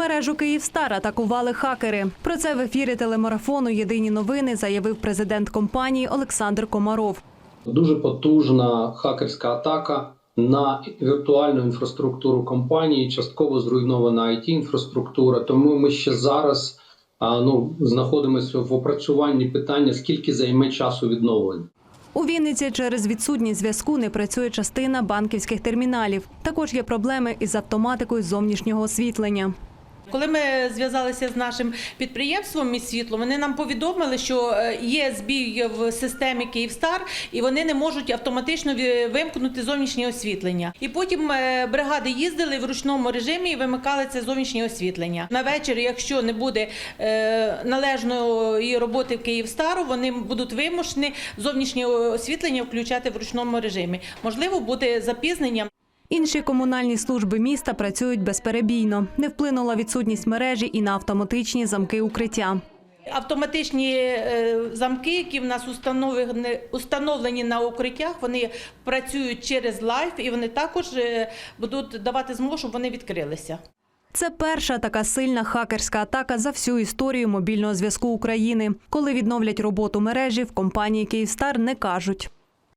Мережу Київстар атакували хакери. Про це в ефірі телемарафону Єдині новини заявив президент компанії Олександр Комаров. Дуже потужна хакерська атака на віртуальну інфраструктуру компанії, частково зруйнована it інфраструктура. Тому ми ще зараз ну, знаходимося в опрацюванні питання, скільки займе часу відновлення. У Вінниці через відсутність зв'язку не працює частина банківських терміналів. Також є проблеми із автоматикою зовнішнього освітлення. Коли ми зв'язалися з нашим підприємством «Міськсвітло», вони нам повідомили, що е, є збій в системі Київстар, і вони не можуть автоматично вимкнути зовнішнє освітлення. І потім е, бригади їздили в ручному режимі і вимикали це зовнішнє освітлення. На вечір, якщо не буде е, належної роботи в Київстару, вони будуть вимушені зовнішнє освітлення включати в ручному режимі. Можливо, буде запізнення. Інші комунальні служби міста працюють безперебійно. Не вплинула відсутність мережі і на автоматичні замки укриття. Автоматичні е, замки, які в нас установлені, на укриттях, вони працюють через лайф і вони також е, будуть давати змогу, щоб вони відкрилися. Це перша така сильна хакерська атака за всю історію мобільного зв'язку України. Коли відновлять роботу мережі, в компанії Київстар не кажуть.